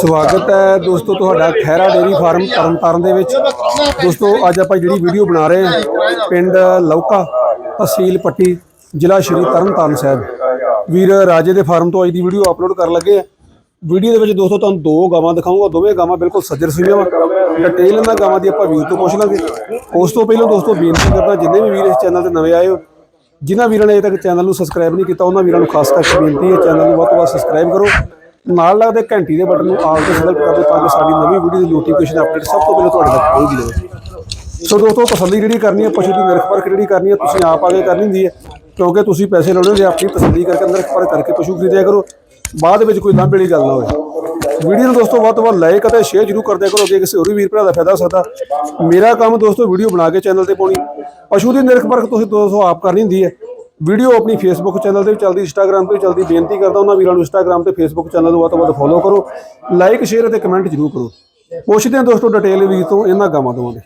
ਸਵਾਗਤ ਹੈ ਦੋਸਤੋ, ਤੁਹਾਡਾ ਖੈਰਾ ਡੇਰੀ ਫਾਰਮ ਤਰਨਤਾਰਨ ਦੇ ਵਿੱਚ। ਦੋਸਤੋ, ਅੱਜ ਆਪਾਂ ਜਿਹੜੀ ਵੀਡੀਓ ਬਣਾ ਰਹੇ ਹਾਂ, ਪਿੰਡ ਲੌਕਾ ਤਹਿਸੀਲ ਪੱਟੀ, ਜ਼ਿਲ੍ਹਾ ਸ਼੍ਰੀ ਤਰਨਤਾਰਨ ਸਾਹਿਬ। ਵੀਰ ਰਾਜੇ ਦੇ ਫਾਰਮ ਤੋਂ ਅੱਜ ਦੀ ਵੀਡੀਓ ਅਪਲੋਡ ਕਰਨ ਲੱਗੇ ਆ ਵੀਡੀਓ ਦੇ ਵਿੱਚ ਦੋਸਤੋ, ਤੁਹਾਨੂੰ ਦੋ ਗਾਵਾਂ ਦਿਖਾਊਂਗਾ, ਦੋਵੇਂ ਗਾਵਾਂ ਬਿਲਕੁਲ ਸੱਜਰ ਸੂਈਆਂ ਵਾ। ਡਿਟੇਲ ਇਹਨਾਂ ਗਾਵਾਂ ਦੀ ਆਪਾਂ ਵੀਰ ਤੋਂ ਪੁੱਛ ਲਾਂਗੇ। ਉਸ ਤੋਂ ਪਹਿਲਾਂ ਦੋਸਤੋ, ਬੇਨਤੀ ਕਰਦਾ, ਜਿੰਨੇ ਵੀ ਵੀਰ ਇਸ ਚੈਨਲ ਤੇ ਨਵੇਂ ਆਏ ਹੋ, ਜਿਨ੍ਹਾਂ ਵੀਰਾਂ ਨੇ ਅਜੇ ਤੱਕ ਚੈਨਲ ਨੂੰ ਸਬਸਕ੍ਰਾਈਬ ਨਹੀਂ ਕੀਤਾ, ਉਹਨਾਂ ਵੀਰਾਂ ਨੂੰ ਖਾਸ ਕਰਕੇ ਬੇਨਤੀ ਹੈ ਚੈਨਲ ਨੂੰ ਵੱਧ ਤੋਂ ਵੱਧ ਸਬਸਕ੍ਰਾਈਬ ਕਰੋ। ਨਾਲ ਲੱਗਦੇ ਘੰਟੀ ਦੇ ਬਟਨ ਨੂੰ ਆਲ ਤੇ ਸਿਲੈਕਟ ਕਰ ਦਿਓ ਤਾਂ ਕਿ ਸਾਡੀ ਨਵੀਂ ਵੀਡੀਓ ਦੀ ਨੋਟੀਫਿਕੇਸ਼ਨ ਅਪਡੇਟ ਸਭ ਤੋਂ ਪਹਿਲਾਂ ਤੁਹਾਡੇ ਤੱਕ ਪਹੁੰਚ ਜਾਵੇ। ਸੋ ਦੋਸਤੋ, ਤਸੱਲੀ ਜਿਹੜੀ ਕਰਨੀ ਹੈ, ਪਸ਼ੂ ਦੀ ਨਿਰਖ ਪਰਖ ਜਿਹੜੀ ਕਰਨੀ ਹੈ, ਤੁਸੀਂ ਆਪ ਆ ਕੇ ਕਰਨੀ ਹੁੰਦੀ ਹੈ, ਕਿਉਂਕਿ ਤੁਸੀਂ ਪੈਸੇ ਲਾਉਣੇ ਜੇ ਆਪਣੀ ਤਸੱਲੀ ਕਰਕੇ ਅੰਦਰ ਪਰਖ ਕਰਕੇ ਪਸ਼ੂ ਖਰੀਦਿਆ ਕਰੋ, ਬਾਅਦ ਵਿੱਚ ਕੋਈ ਲਾਂਭੇ ਵਾਲੀ ਗੱਲ ਨਾ ਹੋਵੇ। ਵੀਡੀਓ ਨੂੰ ਦੋਸਤੋ, ਵੱਧ ਤੋਂ ਵੱਧ ਲਾਈਕ ਅਤੇ ਸ਼ੇਅਰ ਜ਼ਰੂਰ ਕਰਦੇ ਕਰੋ, ਅੱਗੇ ਕਿਸੇ ਹੋਰ ਵੀਰ ਭਰਾ ਦਾ ਫਾਇਦਾ ਹੋ ਸਕਦਾ। ਮੇਰਾ ਕੰਮ ਦੋਸਤੋ ਵੀਡੀਓ ਬਣਾ ਕੇ ਚੈਨਲ ਤੇ ਪਾਉਣੀ। ਪਸ਼ੂ ਦੀ ਨਿਰਖ ਪਰਖ ਤੁਸੀਂ ਦੋਸਤੋ ਆਪ ਕਰਨੀ ਹੁੰਦੀ ਹੈ। ਵੀਡੀਓ ਆਪਣੀ ਫੇਸਬੁੱਕ ਚੈਨਲ ਤੇ ਵੀ ਚੱਲਦੀ ਇੰਸਟਾਗ੍ਰam ਤੇ ਵੀ ਚੱਲਦੀ ਬੇਨਤੀ ਕਰਦਾ ਉਹਨਾਂ ਵੀਰਾਂ ਨੂੰ ਇੰਸਟਾਗ੍ਰam ਤੇ ਫੇਸਬੁੱਕ ਚੈਨਲ ਨੂੰ ਵੱਧ ਤੋਂ ਵੱਧ ਫੋਲੋ ਕਰੋ ਲਾਈਕ ਸ਼ੇਅਰ ਅਤੇ ਕਮੈਂਟ ਜ਼ਰੂਰ ਕਰੋ। ਪੁੱਛਦੇ ਹਾਂ ਦੋਸਤੋ ਡਿਟੇਲ ਵੀ ਤੋਂ ਇਹਨਾਂ ਗਾਵਾਂ ਦੋਵਾਂ ਦੇ।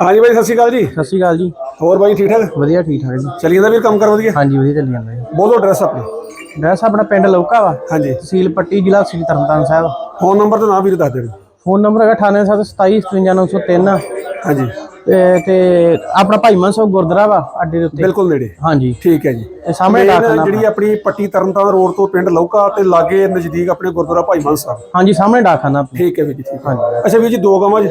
ਹਾਂਜੀ ਬਾਈ ਸਤਿ ਸ਼੍ਰੀ ਅਕਾਲ ਜੀ। ਸਤਿ ਸ਼੍ਰੀ ਅਕਾਲ ਜੀ। ਹੋਰ ਬਾਈ ਠੀਕ ਠਾਕ? ਵਧੀਆ ਠੀਕ ਠਾਕ ਜੀ। ਚੱਲੀ ਜਾਂਦਾ ਵੀਰ ਕੰਮ ਕਰ ਵਧੀਆ? ਹਾਂਜੀ ਵਧੀਆ ਚੱਲੀ ਜਾਂਦਾ ਜੀ। ਬੋਲੋ ਐਡਰੈਸ ਆਪਣਾ। ਡਰੈਸ ਆਪਣਾ ਪਿੰਡ ਲੌਕਾ ਵਾ। ਹਾਂਜੀ। ਤਹਿਸੀਲ ਪੱਟੀ ਜ਼ਿਲ੍ਹਾ ਸ੍ਰੀ ਤਰਨਤਾਰਨ ਸਾਹਿਬ। ਫੋਨ ਨੰਬਰ ਤੇ ਨਾਮ ਵੀਰ ਦੱਸ ਦੇਣਾ ਫੋਨ ਨੰਬਰ ਹੈਗਾ 9872755903 ਹਾਂਜੀ। ਤੇ ਆਪਣਾ ਭਾਈ ਮਨ ਸਾਹਿਬ ਗੁਰਦੁਆਰਾ ਵਾ ਅੱਡੇ ਦੇ ਉੱਤੇ। ਬਿਲਕੁਲ ਨੇੜੇ। ਹਾਂਜੀ। ਠੀਕ ਹੈ ਜੀ। ਇਹ ਸਾਹਮਣੇ ਡਾਕਖਾਨਾ ਜਿਹੜੀ ਆਪਣੀ। ਪੱਟੀ ਤਰਨਤਾਰਨ ਰੋਡ ਤੋਂ ਪਿੰਡ ਲੌਕਾ ਤੇ ਲਾਗੇ ਨਜ਼ਦੀਕ ਆਪਣੇ ਗੁਰਦੁਆਰਾ ਭਾਈ ਮਨ ਸਾਹਿਬ ਹਾਂਜੀ ਸਾਹਮਣੇ ਡਾਕਖਾਨਾ। ਠੀਕ ਹੈ ਵੀਰ ਜੀ ਠੀਕ ਹੈ। ਅੱਛਾ ਵੀਰ ਜੀ ਦੋ ਗਾਵਾਂ ਜੀ।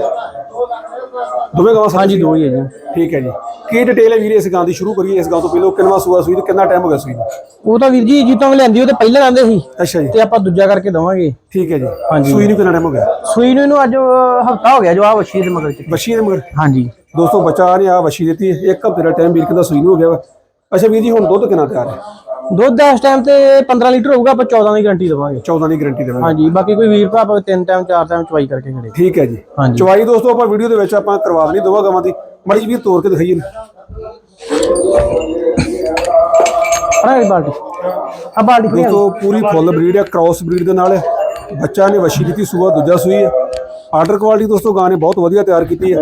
ਦੋਵੇਂ ਗਾਵਾਂ? ਹਾਂਜੀ ਦੋ ਹੀ ਹੈ ਜੀ। ਠੀਕ ਹੈ ਜੀ। ਕੀ ਡਿਟੇਲ ਹੈ ਵੀਰੇ ਇਸ ਗਾਂ ਦੀ? ਸ਼ੁਰੂ ਕਰੀਏ ਇਸ ਗਾਂ ਤੋਂ ਪਹਿਲਾਂ ਕਿੰਨਾ ਸੂਆ ਸੂਈ ਤੇ ਕਿੰਨਾ ਟਾਈਮ ਹੋ ਗਿਆ ਸੂਈ ਨੂੰ ਉਹ ਤਾਂ ਵੀਰ ਜੀ ਜਿੱਤੋਂ ਲੈਂਦੀ ਉਹ ਤੇ ਪਹਿਲਾਂ ਲੈਂਦੇ ਸੀ। ਅੱਛਾ ਜੀ। ਤੇ ਆਪਾਂ ਦੂਜਾ ਕਰਕੇ ਦਵਾਂਗੇ। ਠੀਕ ਹੈ ਜੀ। ਹਾਂਜੀ। ਸੂਈ ਨੂੰ ਕਿੰਨਾ ਟਾਈਮ ਹੋ ਗਿਆ? ਸੂਈ ਨੂੰ ਇਹਨੂੰ ਅੱਜ ਹਫਤਾ ਹੋ ਗਿਆ ਜੋ ਆ ਵਛੀ ਦੇ ਮਗਰ ਚ। ਬੱਛੀ ਦੇ ਮਗਰ? ਹਾਂਜੀ। ਦੋਸਤੋ ਬੱਚਾ ਨੇ ਆ ਬੱਛੀ ਦਿੱਤੀ। ਇੱਕ ਹਫ਼ਤੇ ਦਾ ਟਾਈਮ ਵੀਰ ਕਹਿੰਦਾ ਸੂਈ ਨੂੰ ਹੋ ਗਿਆ ਅੱਛਾ ਵੀਰ ਜੀ ਹੁਣ ਦੁੱਧ ਕਿੰਨਾ ਤਿਆਰ ਹੈ? ਦੁੱਧ ਇਸ ਟਾਈਮ ਤੇ 15 ਲੀਟਰ ਹੋਊਗਾ ਆਪਾਂ 14 ਦੀ ਗਾਰੰਟੀ ਦਵਾਂਗੇ। 14 ਦੀ ਗਾਰੰਟੀ ਦੇਵਾਂਗੇ। ਹਾਂਜੀ ਬਾਕੀ ਕੋਈ ਵੀਰ ਭਰਾ ਭਾਵੇਂ ਤਿੰਨ ਟਾਈਮ ਚਾਰ ਟਾਈਮ ਚਵਾਈ ਕਰਕੇ ਖੜੇ। ਠੀਕ ਹੈ ਜੀ। ਚਵਾਈ ਦੋਸਤੋ ਆਪਾਂ ਵੀਡੀਓ ਦੇ ਵਿੱਚ ਆਪਾਂ ਕਰਵਾ ਦੇਣੀ ਦੋਵਾਂ ਗਾਵਾਂ ਦੀ। ਮੜੀ ਵੀਰ ਤੋੜ ਕੇ ਦਿਖਾਈਏ। ਨਾ। ਆ ਇਹ ਬਾਲਟੀ ਆ। ਬਾਲਟੀ। ਦੋਸਤੋ ਪੂਰੀ ਫੁੱਲ ਬਰੀਡ ਹੈ ਕ੍ਰਾਸ ਬਰੀਡ ਦੇ ਨਾਲ। ਬੱਚਾ ਨੇ ਵਸ਼ੀ ਦਿੱਤੀ ਸੂਆ ਦੂਜਾ ਸੂਈ ਹੈ ਆਰਡਰ ਕੁਆਲਿਟੀ ਦੋਸਤੋ ਗਾਂ ਨੇ ਬਹੁਤ ਵਧੀਆ ਤਿਆਰ ਕੀਤੀ ਹੈ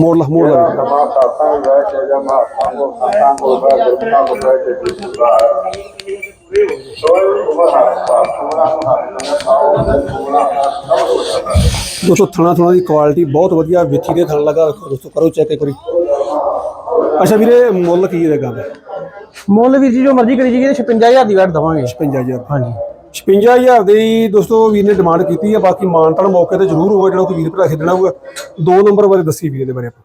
ਮੋੜ ਲਾ ਮੋੜ ਲਾ। ਦੋਸਤੋ ਥਣਾ ਥਣਾ ਦੀ ਕੁਆਲਿਟੀ ਬਹੁਤ ਵਧੀਆ ਵਿੱਚੀ ਦੇ ਥਣ ਲਗਾ ਦੋਸਤੋ ਕਰੋ ਚੈੱਕ ਇੱਕ ਵਾਰੀ। ਅੱਛਾ ਵੀਰੇ ਮੁੱਲ ਕੀ ਹੈ ਗਾਂ ਦਾ ਮੁੱਲ ਵੀਰ ਜੀ ਜੋ ਮਰਜ਼ੀ ਕਰੀ ਜੀ 56000 ਦੀ ਵੈਟ ਦਵਾਂਗੇ। 55000 ਹਾਂਜੀ। 56000 ਦੇ ਹੀ ਦੋਸਤੋ ਵੀਰ ਨੇ ਡਿਮਾਂਡ ਕੀਤੀ ਹੈ ਬਾਕੀ ਮਾਨਤਾਨ ਮੌਕੇ ਤੇ ਜ਼ਰੂਰ ਹੋਊਗਾ ਜਿਹੜਾ ਕੋਈ ਵੀਰ ਭਰਾ ਖੇਡਣਾ ਹੋਊਗਾ। ਦੋ ਨੰਬਰ ਬਾਰੇ ਦੱਸੀ ਵੀਰੇ ਦੇ ਬਾਰੇ ਆਪਾਂ।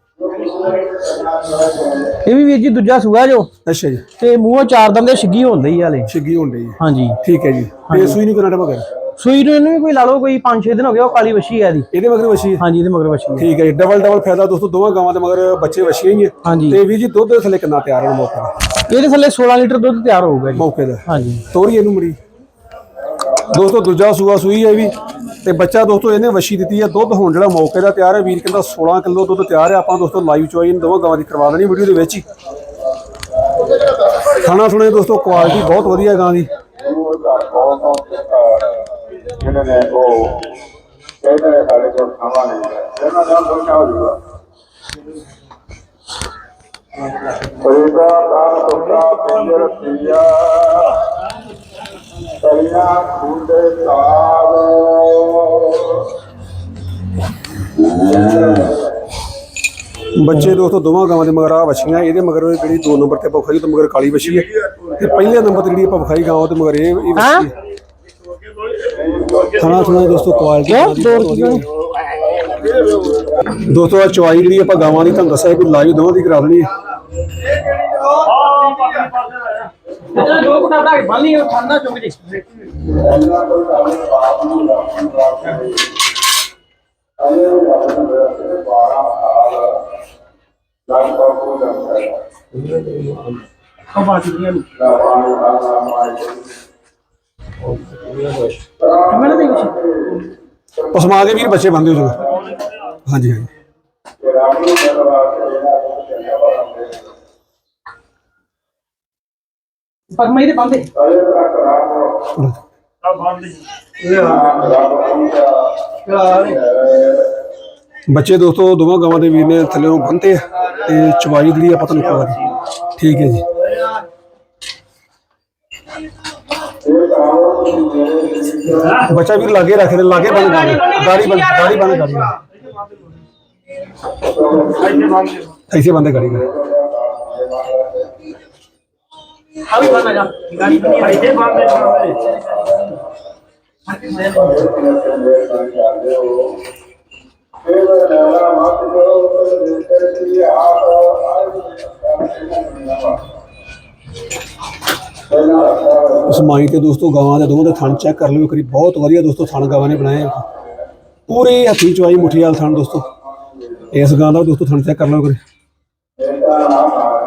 ਇਹ ਵੀ ਵੀਰ ਜੀ ਦੂਜਾ ਸੂਆ ਜੋ। ਅੱਛਾ ਜੀ। ਤੇ ਮੂੰਹੋਂ ਚਾਰ ਦੰਦੇ ਛਿੱਗੀ ਹੁੰਦੀ ਹੀ ਹਾਲੇ। ਛਿੱਗੀ ਹੋਣ ਡਈ ਹੈ ਹਾਂਜੀ। ਠੀਕ ਹੈ ਜੀ। ਤੇ ਸੂਈ ਨੂੰ ਕਿੰਨਾ ਟਾਈਮ ਹੋ ਗਿਆ? ਸੂਈ ਨੂੰ ਇਹਨੂੰ ਵੀ ਕੋਈ ਲਾ ਲਓ ਕੋਈ 5-6 ਦਿਨ ਹੋ ਗਏ ਉਹ ਕਾਲੀ ਵਛੀ ਹੈ ਦੀ ਇਹਦੇ ਮਗਰ ਵਸ਼ੀ ਹੈ ਹਾਂਜੀ ਇਹਦੇ ਮਗਰ ਹੈ ਠੀਕ ਹੈ ਜੀ। ਡਬਲ ਡਬਲ ਫਾਇਦਾ ਦੋਸਤੋ ਦੋਵਾਂ ਗਾਵਾਂ ਦੇ ਮਗਰ ਬੱਚੇ ਵਸ਼ੀਆਂ ਹੀ ਹੈ ਤੇ ਵੀਰ ਜੀ ਦੁੱਧ ਦੇ ਥੱਲੇ ਕਿੰਨਾ ਤਿਆਰ ਹੋਣ ਮੌਕੇ ਦਾ ਇਹਦੇ ਥੱਲੇ 16 ਲੀਟਰ ਦੁੱਧ ਤਿਆਰ ਹੋਊਗਾ ਜੀ। ਮੌਕੇ ਦਾ ਹਾਂਜੀ। ਤੋਰੀ ਇਹਨੂੰ ਮੜੀ। ਦੋਸਤੋ, ਦੂਜਾ ਸੂਆ ਸੂਈ ਹੈ ਵੀ। ਤੇ ਬੱਚਾ ਦੋਸਤੋ, ਇਹਨੇ ਵਸ਼ੀ ਦਿੱਤੀ ਹੈ ਦੁੱਧ। ਹੁਣ ਜਿਹੜਾ ਮੌਕੇ ਦਾ ਤਿਆਰ ਹੈ, ਵੀਰ ਕਹਿੰਦਾ 16 ਕਿਲੋ ਦੁੱਧ ਤਿਆਰ ਹੈ। ਆਪਾਂ ਦੋਸਤੋ ਲਾਈਵ ਚੋਈ ਇਹਨਾਂ ਦੋਵਾਂ ਗਾਵਾਂ ਦੀ ਕਰਵਾ ਦੇਣੀ ਵੀਡੀਓ ਦੇ ਵਿੱਚ ਹੀ। ਖਾਣਾ ਸੁਣੇ ਦੋਸਤੋ ਕੁਆਲਿਟੀ ਬਹੁਤ ਵਧੀਆ ਗਾਂ ਦੀ। ਇਹਨਾਂ ਨੇ ਉਹ ਕਹਿੰਦੇ ਨੇ ਸਾਡੇ ਕੋਲ ਖਾਵਾ ਨਹੀਂ ਹੈ। ਇਹਨਾਂ ਦਾ ਸੋਚਾ ਹੋ ਜੂਗਾ ਫਰੀਦਾ ਦਾਨ ਟੋਕਰਾ ਪਿੰਜਰ ਪਿਆ ਕਲੀਆਂ ਤਾਬ ਬੱਚੇ ਦੋਸਤੋ ਦੋਵਾਂ ਗਾਵਾਂ ਦੇ ਮਗਰ ਆ ਵਛੀਆਂ ਇਹਦੇ ਮਗਰ ਜਿਹੜੀ 2 ਨੰਬਰ ਤੇ ਆਪਾਂ ਵਿਖਾਈ ਤੋਂ ਮਗਰ ਕਾਲੀ ਵਛੀ ਹੈ। ਤੇ ਪਹਿਲੇ ਨੰਬਰ ਤੇ ਜਿਹੜੀ ਆਪਾਂ ਵਿਖਾਈ ਗਾਂ ਉਹਦੇ ਮਗਰ ਇਹ ਇਹ ਵਛੀ ਹੈ। ਖਾਣਾ ਸੁਣਾ ਦੋਸਤੋ ਕੁਆਲਿਟੀ। ਦੋਸਤੋ ਆ ਚਵਾਈ ਜਿਹੜੀ ਆਪਾਂ ਗਾਵਾਂ ਦੀ ਤੁਹਾਨੂੰ ਦੱਸਿਆ ਕਿ ਲਾਈਵ ਦੋਵਾਂ ਦੀ ਕਰਾ ਦੇਣੀ ਹੈ। ਇਹਦਾ ਦੋ ਕੁਟਾ ਬਣਾ ਕੇ ਬੰਨ ਲਈ ਉਹ ਖਾਣਾ ਚੁੱਕ ਜੀ ਉਹ ਬਾਜੀ ਦੀਆਂ ਨੂੰ ਮੈਂ ਦੇ ਵਿੱਚ ਪਸਮਾ ਕੇ ਵੀਰ ਬੱਚੇ ਬੰਦੇ ਹੋ ਜਾਓ ਹਾਂਜੀ ਹਾਂਜੀ ਬੱਚੇ ਦੋਸਤੋ ਦੋਵਾਂ ਗਾਵਾਂ ਦੇ ਵੀਰ ਨੇ ਥੱਲੇ ਬੰਨਤੇ ਆ ਤੇ ਚਵਾਈ ਜਿਹੜੀ ਆ ਪਤਾ ਨਹੀਂ ਕਵਾ ਠੀਕ ਹੈ ਜੀ। ਬੱਚਾ ਵੀਰ ਲਾਗੇ ਰੱਖਦੇ ਲਾਗੇ ਬੰਦ ਕਰਦੇ ਗਾੜੀ ਬੰਦ ਗਾੜੀ ਬੰਦ ਕਰ ਐਸੇ ਬੰਦੇ ਕਰੀਏ ਉਸ ਮਾਈ ਤੇ ਦੋਸਤੋ, ਗਾਵਾਂ ਦੇ ਦੋਵਾਂ ਦੇ ਥਣ ਚੈੱਕ ਕਰ ਲਿਓ ਕਰੀ ਬਹੁਤ ਵਧੀਆ ਦੋਸਤੋ, ਥਣ ਗਾਵਾਂ ਨੇ ਬਣਾਏ ਆ। ਪੂਰੇ ਹੱਥੀ ਚਵਾਈ ਮੁੱਠੀ ਵਾਲ ਥਣ ਦੋਸਤੋ। ਇਸ ਗਾਂ ਦਾ ਦੋਸਤੋ, ਥਣ ਚੈੱਕ ਕਰ ਲਓ ਕਰੀ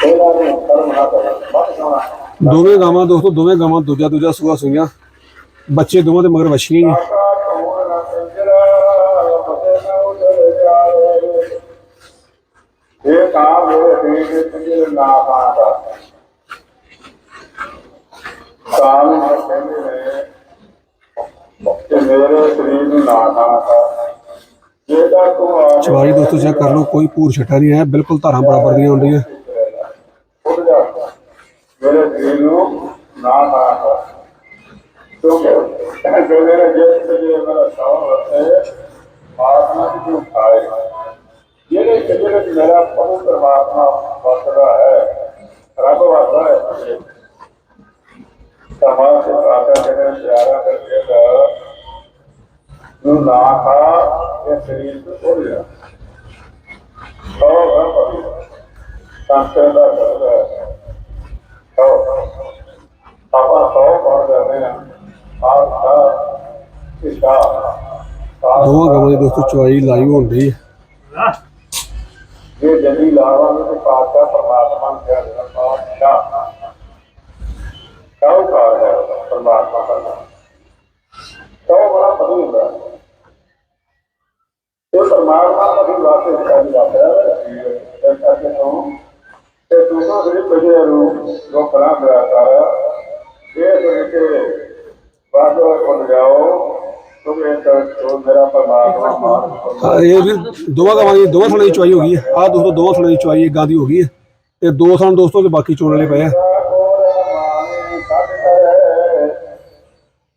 ਇੱਕ ਵਾਰੀ ਦੋਵੇਂ ਗਾਵਾਂ ਦੋਸਤੋ, ਦੋਵੇਂ ਗਾਵਾਂ ਦੂਜਾ ਦੂਜਾ ਸੂਆ ਸੂਈਆਂ। ਬੱਚੇ ਦੋਵਾਂ ਦੇ ਮਗਰ ਵੱਛੀਆਂ ਹੀ ਇਹ ਕੰਮ ਮੇਰੇ ਦੇ ਤੇ ਨਾ ਪਾਤਾ ਕਾਲ ਕਹਿੰਦੇ ਨੇ ਕਿ ਮੇਰੇ ਸਰੀਰ ਨੂੰ ਨਾ ਖਾਣਾ ਜਿਹੜਾ ਤੂੰ ਆ ਚਵਾਈ ਦੋਸਤੋ ਚੈੱਕ ਕਰ ਲਓ ਕੋਈ ਭੂਰ ਛਟਾ ਨਹੀਂ ਹੈ ਬਿਲਕੁਲ ਧਾਰਾਂ ਬਰਾਬਰ ਦੀਆਂ ਹੁੰਦੀਆਂ ਉੱਠ ਜਾ ਮੇਰੇ ਸਰੀਰ ਨੂੰ ਨਾ ਖਾਣਾ ਕਿਉਂਕਿ ਜੋ ਮੇਰੇ ਜਿਸ ਤੇ ਮੇਰਾ ਸਾਹ ਹੈ ਆਤਮਾ ਦੀ ਜੋ ਖਾਏ ਜਿਹੜੇ ਜਿਹੜੇ ਚ ਮੇਰਾ ਪ੍ਰਭੂ ਪਰਮਾਤਮਾ ਵਸਦਾ ਹੈ ਰੱਬ ਵਸਦਾ ਹੈ ਸਮਾਜ ਦੇ ਸਾਥਾਂ ਜਿਹੜੇ ਪਿਆਰਾ ਕਰਕੇ ਦਾ ਨੂੰ ਨਾ ਖਾ ਇਹ ਸਰੀਰ ਤੋਂ ਉੱਡ ਜਾ ਉਹ ਰੱਬ ਸੰਸਕਾਰ ਦਾ ਕਰਦਾ ਹੈ। ਉਹ ਆਪਾਂ ਸੌ ਪੜ ਜਾਂਦੇ ਆ ਆਪ ਦਾ ਇਸ਼ਾ ਦੋਵਾਂ ਗਾਵਾਂ ਦੀ ਦੋਸਤੋ ਚਵਾਈ ਲਾਈਵ ਹੁੰਦੀ ਹੈ ਜੇ ਜਦੀ ਲਾਵਾਂਗੇ ਤੇ ਪਾਤਸ਼ਾਹ ਪਰਮਾਤਮਾ ਨੂੰ ਕਹਿ ਦੇਣਾ ਪਾਤਸ਼ਾਹ ਕਾਹੂ ਹੈ ਪਰਮਾਤਮਾ ਦਾ। ਕਾਹੂ ਬੜਾ ਪਤੀ ਹੁੰਦਾ। ਹੈ। ਇਹ ਪਰਮਾਤਮਾ ਦੀ ਬਾਤ ਹੈ ਸਾਡੀ ਬਾਤ ਹੈ ਇਸ ਕਰਕੇ ਤੋਂ ਤੇ ਦੂਸਰਾ ਜਿਹੜੇ ਪਹਿਲੇ ਨੂੰ ਲੋਕ ਕਲਾ ਮੇਰਾ ਸਾਰਾ ਇਹ ਜਿਹੜੇ ਕਿ ਬਾਅਦ ਵਿੱਚ ਜਾਓ ਤੁਮ ਇਹ ਤਾਂ ਮੇਰਾ ਪਰਮਾਤਮਾ ਮਾਨ ਹਾਂ, ਇਹ ਵੀ ਦੋਵਾਂ ਗਾਵਾਂ ਦੀ ਦੋਵਾਂ ਥਾਂ ਦੀ ਚਵਾਈ ਹੋ ਗਈ ਹੈ ਆਹ ਦੋਸਤੋ ਦੋਵਾਂ ਥਾਂ ਦੀ ਚਵਾਈ ਇੱਕ ਗਾਂ ਦੀ ਹੋ ਗਈ ਹੈ ਤੇ ਦੋ ਥਾਂ ਦੋਸਤੋ ਤੇ ਬਾਕੀ ਚੋਣ ਵਾਲੇ ਪਏ ਆ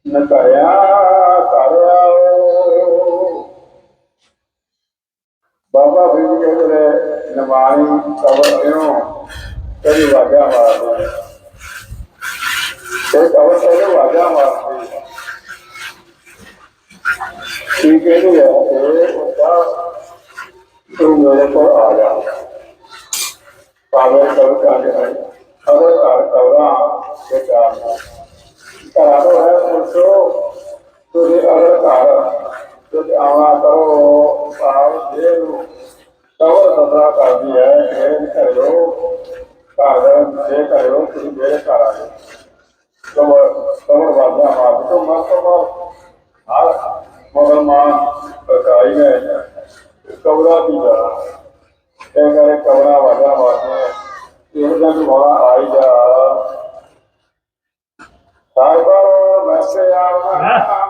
ਨਕਰਿਆ ਕਰਿਆ ਬਾਬਾ ਫਰੀਦ ਕਹਿੰਦੇ ਨੇ ਨਮਾਨੀ ਕਬਰ ਇਹਨੂੰ ਕਦੀ ਵਾਜਾ ਮਾਰਦੇ ਤੇ ਕਬਰ ਤੇ ਵਾਜਾ ਮਾਰਦੇ ਕੀ ਕਹਿੰਦੇ ਆ? ਇਹ ਉਹਦਾ ਤੂੰ ਮੇਰੇ ਕੋਲ ਆ ਜਾ। ਪਾਵੇ ਕਰ ਕਾਂਗੇ ਹੈ ਅਗਰ ਘਰ ਕਵਰਾ ਤੇ ਚਾਰ ਘਰਾਂ। ਤੋਂ ਹੈ ਪੁੱਛੋ ਤੁਸੀਂ ਅਗਰ ਘਰ ਤੇ ਆਵਾ ਕਰੋ ਆਪ ਦੇ ਨੂੰ ਸਦਰਾ ਕਰਦੀ ਹੈ ਇਹ ਕਰੋ ਘਰ ਦੇ ਕਰੋ ਤੁਸੀਂ ਮੇਰੇ ਘਰ ਆ ਜਾਓ ਕਵਰ ਕਵਰ ਵਾਜਾ ਮਾਰ ਤੋਂ ਮਰ ਤੋਂ ਮੁਸਲਮਾਨ ਪਕਾਈ ਨੇ ਕਵਰਾ ਦੀ ਜਾ ਇਹ ਕਰੇ ਕਵਰਾ ਵਾਜਾ ਮਾਰਦੇ ਇਹ ਜਨ ਮੋੜਾ ਆਈ ਜਾ ਸਾਈਬਰ ਮੈਸੇ ਆਉਣਾ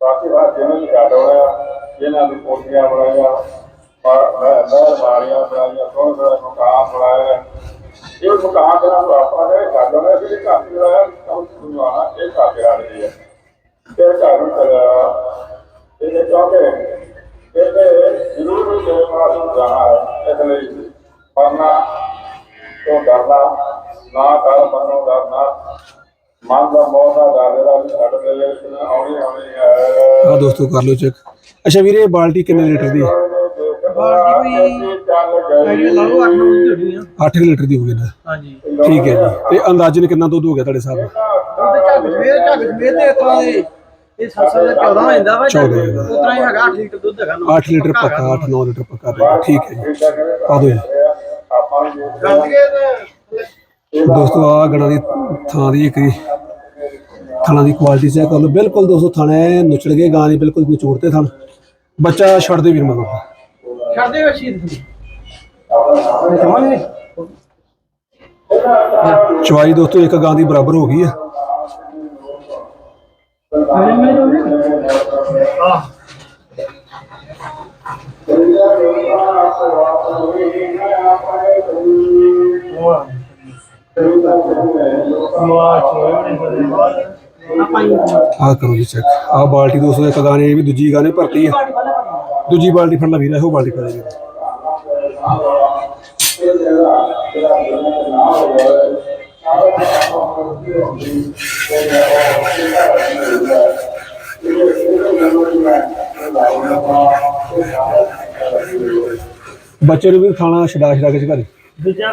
ਬਾਕੀ ਬਾਤ ਜਿਹਨਾਂ ਨੂੰ ਘਾਟ ਹੋਇਆ ਜਿਹਨਾਂ ਦੀ ਕੋਠੀਆਂ ਬਣਾਈਆਂ ਮਹਿਰ ਮਾਰੀਆਂ, ਬਣਾਈਆਂ, ਸੋਹਣੇ ਸੋਹਣੇ ਮਕਾਨ ਬਣਾਏ। ਇਹ ਮਕਾਨ ਜਿਹੜਾ ਆਪਾਂ ਨੇ ਘਰ ਹੋਣਾ ਸੀ ਇਹ ਘਰ ਜਿਹੜਾ ਹੈ ਉਹ ਇਹ ਘਰ ਜਿਹੜਾ ਰਹੀ ਹੈ ਇਹ ਘਰ ਨੂੰ ਕਰਿਆ ਇਹਦੇ ਕਿਉਂਕਿ ਇਹਦੇ ਜ਼ਰੂਰ ਦੇ ਪਾਸ ਜਾਣਾ ਹੈ, ਇਸ ਲਈ ਪੜਨਾ ਤੋਂ ਡਰਨਾ, ਨਾ ਕਰ, ਮਨੋ, ਡਰਨਾ। ਮਨ ਦਾ ਮੋਹ ਦਾ ਦਾਦੇ ਦਾ ਵੀ ਛੱਡ ਦੇ ਲੇਕਿਨ ਆਉਣੀ ਆਉਣੀ ਹੈ। ਆ ਦੋਸਤੋ ਕਰ ਲਓ ਚੈੱਕ ਅੱਛਾ ਵੀਰੇ ਇਹ ਬਾਲਟੀ ਕਿੰਨੇ ਲੀਟਰ ਦੀ? ਹੈ ਬਾਲਟੀ ਕੋਈ ਚੱਲ ਗਈ। ਲਾ ਲਓ 8 9 ਦੀ ਹੋਣੀ ਆ। 8 ਲੀਟਰ ਦੀ ਹੋ ਗਈ ਨਾ? ਹਾਂਜੀ। ਠੀਕ ਹੈ ਜੀ। ਤੇ ਅੰਦਾਜ਼ਨ ਕਿੰਨਾ ਦੁੱਧ ਹੋ ਗਿਆ ਤੁਹਾਡੇ ਹਿਸਾਬ ਨਾਲ? ਉਹਦੇ ਝੱਗ ਸਵੇਰ ਝੱਗ ਸਵੇਰ ਦੇ ਇਤਰਾ ਦੇ। ਇਹ 7 ਦਾ 14 ਹੋ ਜਾਂਦਾ ਵਾ 14 ਦਾ। ਉਤਰਾ ਹੀ ਹੈਗਾ 8 ਲੀਟਰ ਦੁੱਧ ਹੈਗਾ 8 ਲੀਟਰ ਪੱਕਾ 8 9 ਲੀਟਰ ਪੱਕਾ। ਠੀਕ ਹੈ ਜੀ। ਪਾ ਦਿਓ ਜੀ। ਆਪਾਂ ਵੀ ਦੋਸਤੋ ਆ ਗਣਾ ਦੀ ਥਾਂ ਦੀ ਇੱਕ ਥਾਣਾ ਦੀ ਕੁਆਲਿਟੀ ਚੈੱਕ ਕਰ ਲਓ। ਬਿਲਕੁਲ ਦੋਸਤੋ ਥਾਣੇ ਨੁਚੜ ਗਏ ਗਾਂ ਦੀ ਬਿਲਕੁਲ ਨਿਚੋੜਤੇ ਥਣ। ਬੱਚਾ ਛੱਡ ਦੇ ਵੀਰ ਮਗਰ। ਛੱਡ ਦੇ ਅੱਛੀ ਦੀ ਸਮਝ ਨਹੀਂ ਚਵਾਈ ਦੋਸਤੋ ਇੱਕ ਗਾਂ ਦੀ ਬਰਾਬਰ ਹੋ ਗਈ ਆ। ਆ ਕਰੋ ਜੀ ਚੈੱਕ ਆ ਬਾਲਟੀ ਦੋਸਤੋ, ਇੱਕ ਇਹ ਵੀ ਦੂਜੀ ਗਾਂ ਭਰਤੀ ਆ। ਦੂਜੀ ਬਾਲਟੀ ਫੜ ਲਾ ਵੀਰ ਇਹੋ ਬਾਲਟੀ ਫੜ ਲੈ ਬੱਚੇ ਨੂੰ ਵੀ ਖਾਣਾ ਛਡਾ ਛਡਾ ਕੇ ਘਰੇ। ਦੂਜਾ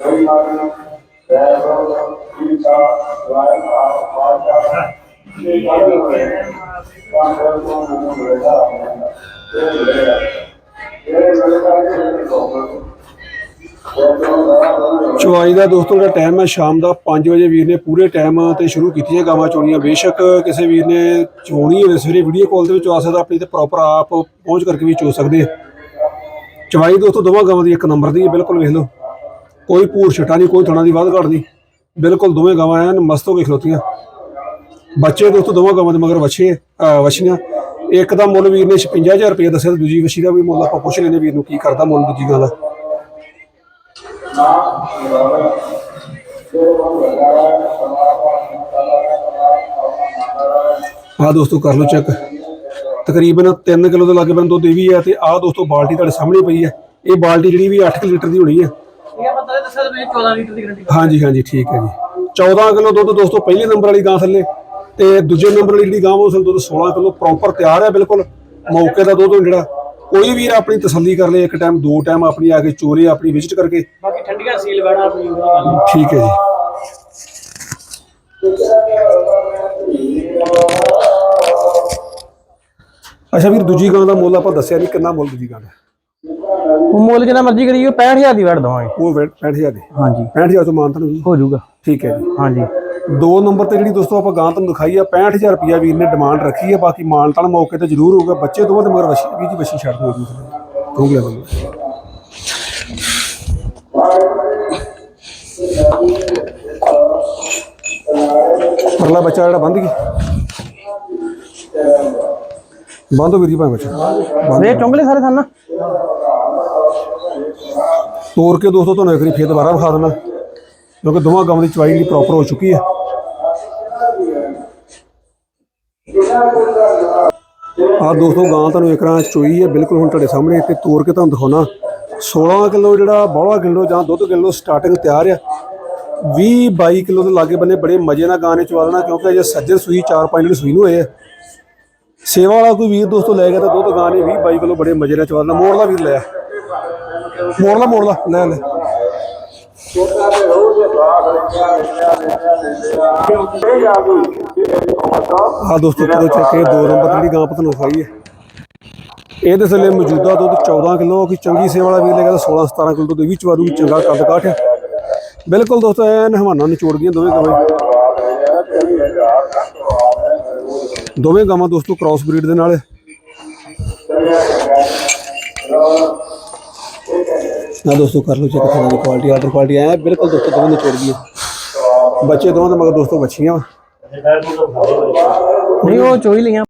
ਵਾਲੇ ਚੁਆਈ ਦਾ ਦੋਸਤੋ, ਜਿਹੜਾ ਟਾਈਮ ਹੈ ਸ਼ਾਮ ਦਾ 5 ਵਜੇ ਵੀਰ ਨੇ ਪੂਰੇ ਟਾਈਮ ਤੇ ਸ਼ੁਰੂ ਕੀਤੀਆਂ ਗਾਵਾਂ ਚੋਣੀਆਂ। ਬੇਸ਼ੱਕ ਕਿਸੇ ਵੀਰ ਨੇ ਚੋਣੀ ਹੋਵੇ, ਸਵੇਰੇ ਵੀਡੀਓ ਕਾਲ ਦੇ ਵਿੱਚ ਆ ਸਕਦਾ, ਆਪਣੀ ਤੇ ਪ੍ਰੋਪਰ ਆਪ ਪਹੁੰਚ ਕਰਕੇ ਵੀ ਚੋ ਸਕਦੇ ਆ। ਚਵਾਈ ਦੋਸਤੋ, ਦੋਵਾਂ ਗਾਵਾਂ ਦੀ ਇੱਕ ਨੰਬਰ ਦੀ ਹੈ, ਬਿਲਕੁਲ ਵੇਖ ਲਓ। ਕੋਈ ਭੂਰ ਛਟਾ ਨਹੀਂ, ਕੋਈ ਥਣਾ ਦੀ ਵੱਧ ਘੱਟ ਨਹੀਂ। ਬਿਲਕੁਲ ਦੋਵੇਂ ਗਾਵਾਂ ਐਨ ਮਸਤ ਹੋ ਕੇ ਖਲੋਤੀਆਂ। ਬੱਚੇ ਦੋਸਤੋ ਦੋਵਾਂ ਗਾਵਾਂ ਦੇ ਮਗਰ ਵੱਛੇ, ਅਹ ਇੱਕ ਦਾ ਮੁੱਲ ਵੀਰ ਨੇ 56000 ਰੁਪਏ ਦੱਸਿਆ, ਦੂਜੀ ਵੱਛੀ ਦਾ ਵੀ ਮੁੱਲ ਆਪਾਂ ਪੁੱਛ ਲੈਨੇ ਵੀਰ ਨੂੰ ਕੀ ਕਰਦਾ ਮੁੱਲ, ਦੂਜੀ ਗਾਂ ਦਾ ਆ ਦੋਸਤੋ ਕਰ ਲਓ ਚੈੱਕ। ਤਕਰੀਬਨ 3 ਕਿਲੋ ਦੇ ਲਾਗੇ ਬੰਨ ਦੁੱਧ ਇਹ ਵੀ ਹੈ ਤੇ ਆਹ ਦੋਸਤੋ ਬਾਲਟੀ ਤੁਹਾਡੇ ਸਾਹਮਣੇ ਪਈ ਹੈ ਇਹ ਬਾਲਟੀ ਜਿਹੜੀ ਵੀ 8 ਲੀਟਰ ਦੀ ਹੋਣੀ ਹੈ ਇਹ ਪਤਾ ਨਹੀਂ ਦੱਸਿਆ ਤੇ 14 ਲੀਟਰ ਦੀ ਗਰੰਟੀ ਹਾਂਜੀ ਹਾਂਜੀ ਠੀਕ ਹੈ ਜੀ। 14 ਕਿਲੋ ਦੁੱਧ ਦੋਸਤੋ ਪਹਿਲੇ ਨੰਬਰ ਵਾਲੀ ਗਾਂ ਥੱਲੇ ਤੇ ਦੂਜੇ ਨੰਬਰ ਵਾਲੀ ਜਿਹੜੀ ਗਾਂ ਉਹ ਅਸਲ ਦੁੱਧ 16 ਕਿਲੋ ਪ੍ਰੋਪਰ ਤਿਆਰ ਹੈ ਬਿਲਕੁਲ। ਮੌਕੇ ਦਾ ਦੁੱਧ ਜਿਹੜਾ ਕੋਈ ਵੀਰ ਆਪਣੀ ਤਸੱਲੀ ਕਰ ਲੇ ਇੱਕ ਟਾਈਮ ਦੋ ਟਾਈਮ ਆਪਣੀ ਆ ਕੇ ਚੋਰੇ ਆਪਣੀ ਵਿਜ਼ਿਟ ਕਰਕੇ। ਬਾਕੀ ਠੰਡੀਆਂ ਸੀਲ ਬੈਣਾ ਆਪਣੀ। ਠੀਕ ਹੈ ਜੀ। ਅੱਛਾ ਵੀਰ ਦੂਜੀ ਗਾਂ ਦਾ ਮੁੱਲ ਆਪਾਂ ਦੱਸਿਆ ਨਹੀਂ ਕਿੰਨਾ ਮੁੱਲ ਦੂਜੀ ਗਾਂ ਦਾ ਮੁੱਲ ਜਿੰਨਾ ਮਰਜ਼ੀ ਕਰੀਏ 65000 ਦੀ ਵੜ ਦਵਾਂਗੇ। ਉਹ 65000 ਦੀ। ਹਾਂਜੀ। 65000 ਤੋਂ ਮਾਨਤਾ ਨੂੰ ਹੋ ਜਾਊਗਾ ਠੀਕ ਹੈ ਜੀ। ਹਾਂਜੀ। ਦੋ ਨੰਬਰ ਤੇ ਜਿਹੜੀ ਦੋਸਤੋ ਆਪਾਂ ਗਾਂ ਤੁਹਾਨੂੰ ਦਿਖਾਈ ਆ 65000 ਰੁਪਿਆ ਵੀਰ ਨੇ ਡਿਮਾਂਡ ਰੱਖੀ ਹੈ ਬਾਕੀ ਮਾਨਤਾਨ ਮੌਕੇ ਤੇ ਜ਼ਰੂਰ ਹੋਊਗਾ। ਬੱਚੇ ਦੋਵਾਂ ਦੇ ਮਗਰ ਵਸ਼ੀ ਵੀ ਜੀ ਵਸ਼ੀ ਛੱਡ ਦੋ ਤੂੰ ਲੈ ਲਓ ਪਰਲਾ ਬੱਚਾ ਜਿਹੜਾ ਬੰਦ ਗਿਆ ਬੰਦ ਵੀਰ ਜੀ ਭਾਵੇਂ ਬੱਚਾ। ਵੇ ਚੁੰਗਲੇ ਸਾਰੇ ਥਾਨਾ। ਤੋੜ ਕੇ ਦੋਸਤੋ ਤੁਹਾਨੂੰ ਇੱਕ ਵਾਰੀ ਫੇਰ ਦੁਬਾਰਾ ਵਿਖਾ ਦਿੰਦਾ। ਕਿਉਂਕਿ ਦੋਵਾਂ ਗਾਵਾਂ ਦੀ ਚਵਾਈ ਜਿਹੜੀ ਪ੍ਰੋਪਰ ਹੋ ਚੁੱਕੀ ਹੈ। ਆ ਦੋਸਤੋ ਗਾਂ ਤੁਹਾਨੂੰ ਇੱਕ ਰਾਂ ਚੋਈ ਹੈ, ਬਿਲਕੁਲ ਹੁਣ ਤੁਹਾਡੇ ਸਾਹਮਣੇ ਤੇ ਤੋੜ ਕੇ ਤੁਹਾਨੂੰ ਦਿਖਾਉਣਾ। 16 ਕਿਲੋ ਜਿਹੜਾ ਬੋਲਾ ਕਿਲੋ ਜਾਂ ਦੁੱਧ ਕਿਲੋ ਸਟਾਰਟਿੰਗ ਤਿਆਰ ਆ। 20 22 ਕਿਲੋ ਦੇ ਲਾਗੇ ਬੰਨੇ ਬੜੇ ਮਜ਼ੇ ਨਾਲ ਗਾਂ ਨੇ ਚਵਾ ਲੈਣਾ, ਕਿਉਂਕਿ ਅਜੇ ਸੱਜਣ ਸੂਈ 4-5 ਜਿਹੜੇ ਸੂਈ ਨੂੰ ਹੋਏ ਆ। ਸੇਵਾ ਵਾਲਾ ਕੋਈ ਵੀਰ ਦੋਸਤੋ ਲੈ ਗਿਆ ਤਾਂ ਦੁੱਧ ਗਾਂ ਨੇ 20 22 ਕਿਲੋ ਬੜੇ ਮਜ਼ੇ ਨਾਲ ਚਵਾ ਲੈਣਾ, ਮੋੜ ਦਾ ਵੀਰ ਲਿਆ ਮੋੜ ਲਾ ਮੋੜ ਲਾ, ਲੈ ਲੈ। ਆ ਦੋਸਤੋ ਕਰੋ ਚੈੱਕ ਇਹ ਦੋ ਨੰਬਰ ਜਿਹੜੀ ਗਾਂ ਪਤਨ ਖਾਈ ਹੈ। ਇਹਦੇ ਥੱਲੇ ਮੌਜੂਦਾ ਦੁੱਧ 14 ਕਿਲੋ ਕਿ ਚੰਗੀ ਸੇਵਾ ਵਾਲਾ ਵੀਰ ਲੇਗਾ ਤਾਂ 16 17 ਕਿਲੋ ਦੁੱਧ ਇਹ ਵੀ ਚਵਾਰੂ ਚੰਗਾ ਕੱਦ ਕਾਠ ਹੈ। ਬਿਲਕੁਲ ਦੋਸਤੋ ਐ ਨਹਵਾਨਾ ਨਿਚੋੜ ਗਈਆਂ ਦੋਵੇਂ ਗਾਵਾਂ। ਦੋਵੇਂ ਗਾਵਾਂ ਦੋਸਤੋ ਕ੍ਰਾਸ ਬਰੀਡ ਦੇ ਨਾਲ। ਨਾ ਦੋਸਤੋ, ਕਰ ਲਓ ਚੈੱਕ ਖਾਣਾ ਦੀ ਕੁਆਲਿਟੀ ਆਰਡਰ ਕੁਆਲਿਟੀ ਆਇਆ। ਬਿਲਕੁਲ ਦੋਸਤੋ, ਦੋਵਾਂ ਨੇ ਗਈ ਬੱਚੇ ਦੋਵਾਂ ਦੇ ਮਗਰ ਦੋਸਤੋ ਬੱਚੀਆਂ ਨਹੀਂ, ਉਹ ਚੋਈ ਲਈਆਂ।